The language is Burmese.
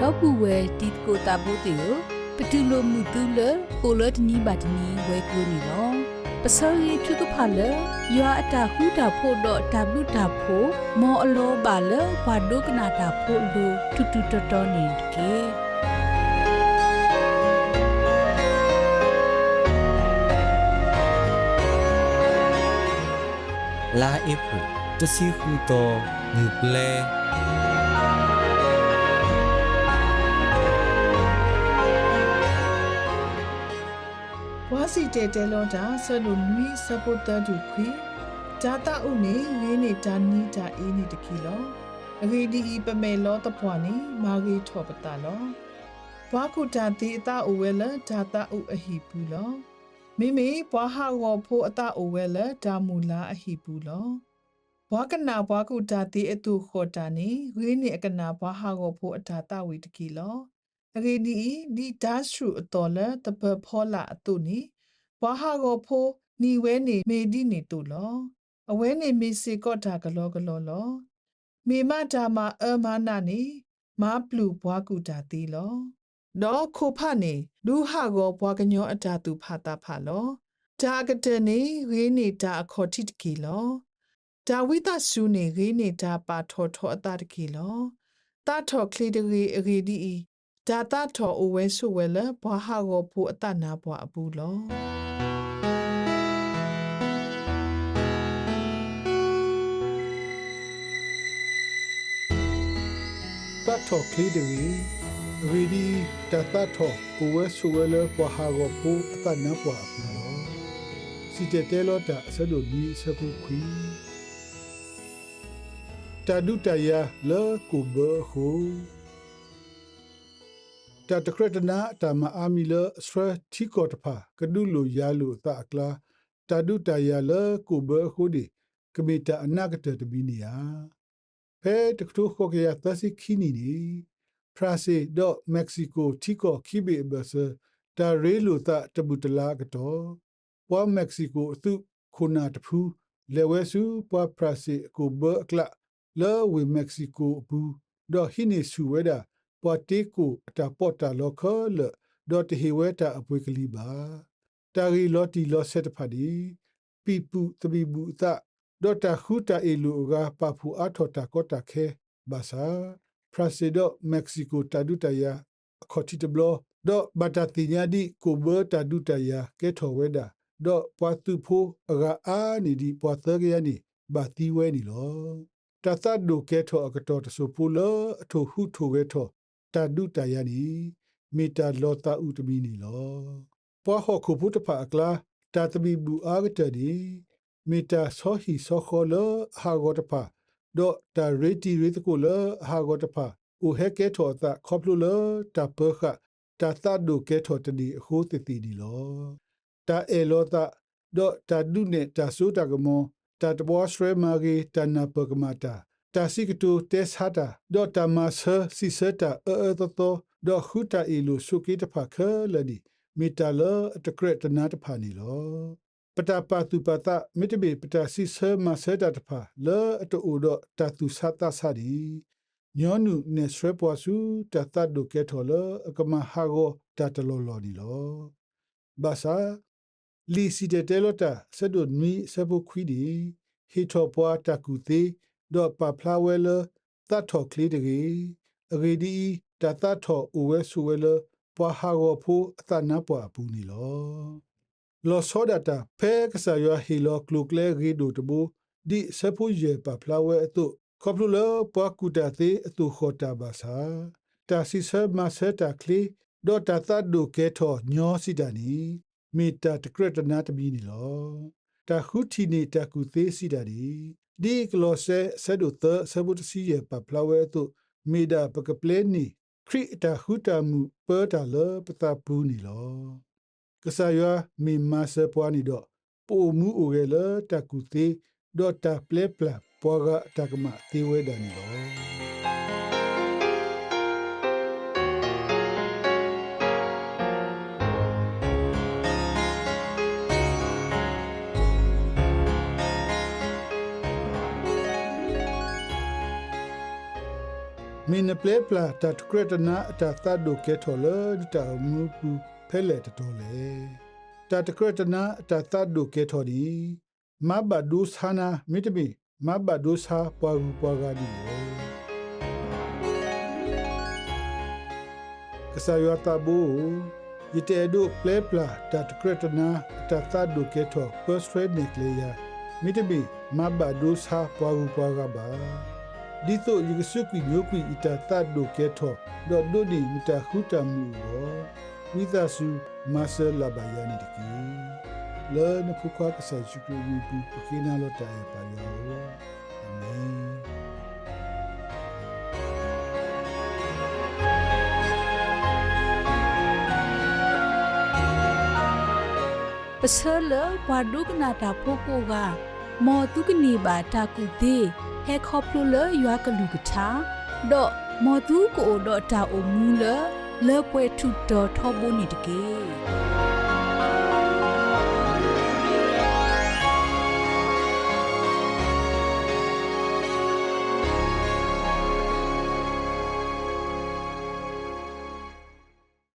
တော့ပူဝဲတီကိုတာဘိုတေကိုပတူလိုမှုတူလကိုလတ်နီဘတ်နီဝဲကိုနီနော်ပစောရီသူကဖာလယောအတာဟူတာဖို့တော့ဝတာဖို့မောအလောပါလဘာဒုကနာတာဖို့လူတူတူတတော်နေကေလာအဖူတစီဟူတော်ညူပလဲ စီတဲတဲလောတာဆလုမီစပိုတာဒူခွေဂျာတာဥနေငင်းနေတာနီတာအေးနေတကီလောအဂေဒီဤပမေလောတပွားနေမာဂေထောပတာလောဘွားကုတာတီအတာအိုဝဲလဂျာတာဥအဟိပူလောမိမိဘွားဟာဝဖိုးအတာအိုဝဲလဒါမူလာအဟိပူလောဘွားကနာဘွားကုတာတီအတူခေါ်တာနေဝေးနေအကနာဘွားဟာဝဖိုးအတာတာဝီတကီလောအဂေဒီဒီဒါရှုအတော်လတပဖောလာအတုနီ ဘွားဟာကိုဖိုးနီဝဲနေမေဒီနေတုလောအဝဲနေမေစေကော့တာဂလောဂလောလောမေမတာမအမနာနေမာပလူဘွားကူတာတီလောဒေါ်ခိုဖနေလူဟာကိုဘွားကညောအတာသူဖာတာဖာလောဒါကတနေရေနေတာအခေါ်တိတကီလောဒါဝိသဆုနေရေနေတာပါထောထောအတာတကီလောတာထောကလီတရီအဂေဒီဒါတာထောအဝဲဆုဝဲလဘွားဟာကိုဖိုးအတနာဘွားအပူလော တတ်တော်ကလေးတွေရီဒီတတ်တော်ကိုဝဲဆူဝဲလပွားဟာကိုပူအတနပွားဘူးလို့စီတဲတဲလို့တာဆဒိုဒီစပူခွီတဒုတယာလေကိုဘဟူတတခရတနာတမအာမီလစထရတီကောတဖာကဒုလိုယာလိုတာကလာတဒုတယာလေကိုဘဟူဒီကမီတာအနာကတတဘီနီယာ ဖဲတကထုခိုကရသစီခီနီနီဖရာစီဒေါမက္ကဆီကိုတီကိုခိဘေဘဆတာရေလိုတာတဘူတလာကတော့ပွာမက္ကဆီကိုအသုခုနာတဖူးလေဝဲစုပွာဖရာစီကိုဘကလာလောဝေမက္ကဆီကိုဘူးဒေါဟိနေဆူဝဲတာပွာတေကိုအတာပေါ်တာလောခလဒေါတဟေဝဲတာအပွေကလေးပါတာရီလော်တီလော်ဆက်တဖာဒီပီပူတဘီဘူးတာ ဒေါတာခူတာအီလူကပဖူအထော်တာကောတာခဲဘာသာဖရစီဒိုမက္ကဆီကိုတာဒူတယာအခေါ်တီတဘလဒေါဘတာတီညာဒီကိုဘတာဒူတယာကဲထော်ဝဲတာဒေါပွာသူဖိုအဂအာနီဒီပွာသကရနီဘာတီဝဲနီလောတသတ်ဒိုကဲထော်အကတော်တဆူပူလအထိုဟုထိုဝဲထော်တာဒူတယာနီမီတာလောတာဥတမီနီလောပွာဟောခုဖုတဖာအကလာတာတဘီဘူအာဂတဒီ မီတာဆောဟီဆောခေါ်လဟာဂောတဖာဒေါ်တာရေတီရေတကိုလဟာဂောတဖာဥဟဲကဲထော်တာခေါပလူလတာပခတာသဒုကဲထော်တဒီအခိုးတတိဒီလောတာအေလောတာဒေါ်တာဒုနေတာဆူတာကမောတာတဘောစရမာဂီတနာပကမာတာတာစီကတူတက်ဟာတာဒေါ်တာမဆာစီစတာအဲအဲတတောဒေါ်ခူတာအီလူစုကိတဖာခလဒီမီတာလအတကရတနာတဖာနီလောပ တာပတုပတာမိတဘေပတာစီဆမဆဒတဖာလောအတူဒတတုသတာဆာဒီညောနုနေစရပွားစုတတတ်ဒုကေထောလအကမဟာဂောတတလောလောဒီလောဘာသာလီစီတေတဲလတာဆဒုမီဆဘခွီဒီဟီထောပွားတကူသေးဒေါ်ပဖလာဝဲလတတ်ထောကလေးတကြီးအဂေဒီတတတ်ထောဥဝဲဆူဝဲလပွားဟာဂောဖိုအတနာပွားပူနီလော လောစောဒတာဖဲကဆာယဟီလောကလုကလေဂီဒိုတဘူဒီဆပူယေပဖလာဝဲအတုခေါပလူလပွားကူတာသေးအတုခေါ်တာပါစာတာစီဆမဆတာကလီဒေါ်တာသတ်ဒုကေထောညောစီတနီမီတာတကရတနာတဘီနီလောတာခုတီနေတကူသေးစီတာဒီဒီကလောဆဲဆဒုသဆဘုတစီယေပဖလာဝဲအတုမီဒါပကပလဲနီခရီတာခုတာမူပေါ်တာလပတာပူနီလော ကဆာယမီမဆပွားနီတော့ပိုမူအိုရလတကူသေးဒေါ်တာပလဲပလပွားကတကမသေးဝဲဒန်နီလောမင်းနပလေပလာတတ်ကရတနာတသတ်ဒိုကေထော်လတာမူပူ ဖဲလေတတော်လေတတ်ကရတနာတသတ်ဒိုကေထော်ဒီမဘဒုသနာမိတမီမဘဒုစာပွားဘူးပွားကားဒီလေကဆာယောတာဘူယတေဒိုပလေပလာတတ်ကရတနာတသတ်ဒိုကေထော်ပစဖရနစ်လေယာမိတမီမဘဒုစာပွားဘူးပွားကားပါဒီတော့ယကဆုကွီညိုကွီအတာတတ်ဒိုကဲထောဒေါ်ဒိုဒီမီတာခူတမှုရော ဝိသဆုမဆလလာဘယာနီတကီလဲနဖူခွားကဆာချူကူဝီပူပခိနာလောတာရပါယောအာမင်ပစလဝါဒုကနာတာဖိုကိုကမောတုကနေပါတာကူသေးဟဲခေါပလိုလရွာကလူကထာဒေါ်မောတုကိုဒေါ်တာအမူလ လေပွဲထုတော်ထောဘုန်နီတကေ